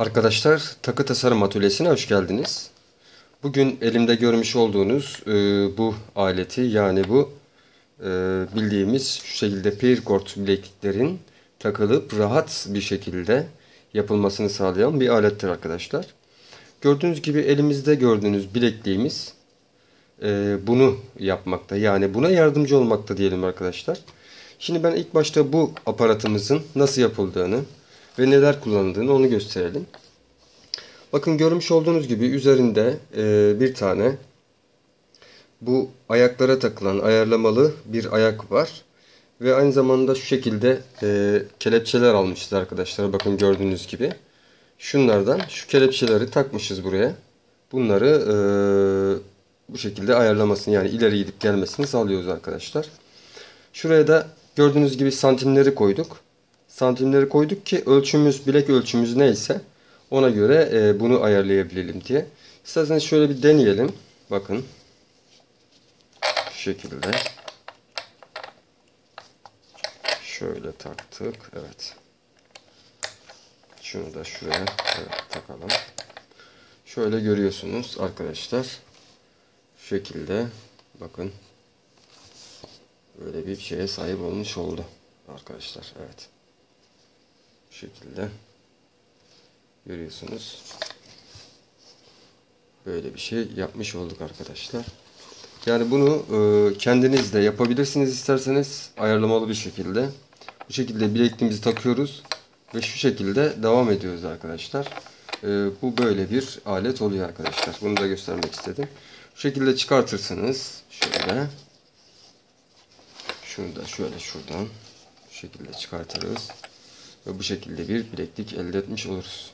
Arkadaşlar Takı Tasarım Atölyesi'ne hoş geldiniz. Bugün elimde görmüş olduğunuz e, bu aleti yani bu e, bildiğimiz şu şekilde Peercord bilekliklerin takılıp rahat bir şekilde yapılmasını sağlayan bir alettir arkadaşlar. Gördüğünüz gibi elimizde gördüğünüz bilekliğimiz e, bunu yapmakta yani buna yardımcı olmakta diyelim arkadaşlar. Şimdi ben ilk başta bu aparatımızın nasıl yapıldığını ve neler kullanıldığını onu gösterelim. Bakın görmüş olduğunuz gibi üzerinde e, bir tane bu ayaklara takılan ayarlamalı bir ayak var. Ve aynı zamanda şu şekilde e, kelepçeler almışız arkadaşlar. Bakın gördüğünüz gibi. Şunlardan şu kelepçeleri takmışız buraya. Bunları e, bu şekilde ayarlamasını yani ileri gidip gelmesini sağlıyoruz arkadaşlar. Şuraya da gördüğünüz gibi santimleri koyduk santimleri koyduk ki ölçümüz, bilek ölçümüz neyse ona göre e, bunu ayarlayabilelim diye. İsterseniz şöyle bir deneyelim. Bakın. Şu şekilde. Şöyle taktık. Evet. Şunu da şuraya evet, takalım. Şöyle görüyorsunuz arkadaşlar. Şu şekilde bakın. Böyle bir şeye sahip olmuş oldu arkadaşlar. Evet şekilde görüyorsunuz. Böyle bir şey yapmış olduk arkadaşlar. Yani bunu e, kendiniz de yapabilirsiniz isterseniz ayarlamalı bir şekilde. Bu şekilde bilekliğimizi takıyoruz ve şu şekilde devam ediyoruz arkadaşlar. E, bu böyle bir alet oluyor arkadaşlar. Bunu da göstermek istedim. Şu şekilde çıkartırsınız. Şöyle. Şunu da şöyle şuradan. Şu şekilde çıkartırız. Ve bu şekilde bir bileklik elde etmiş oluruz.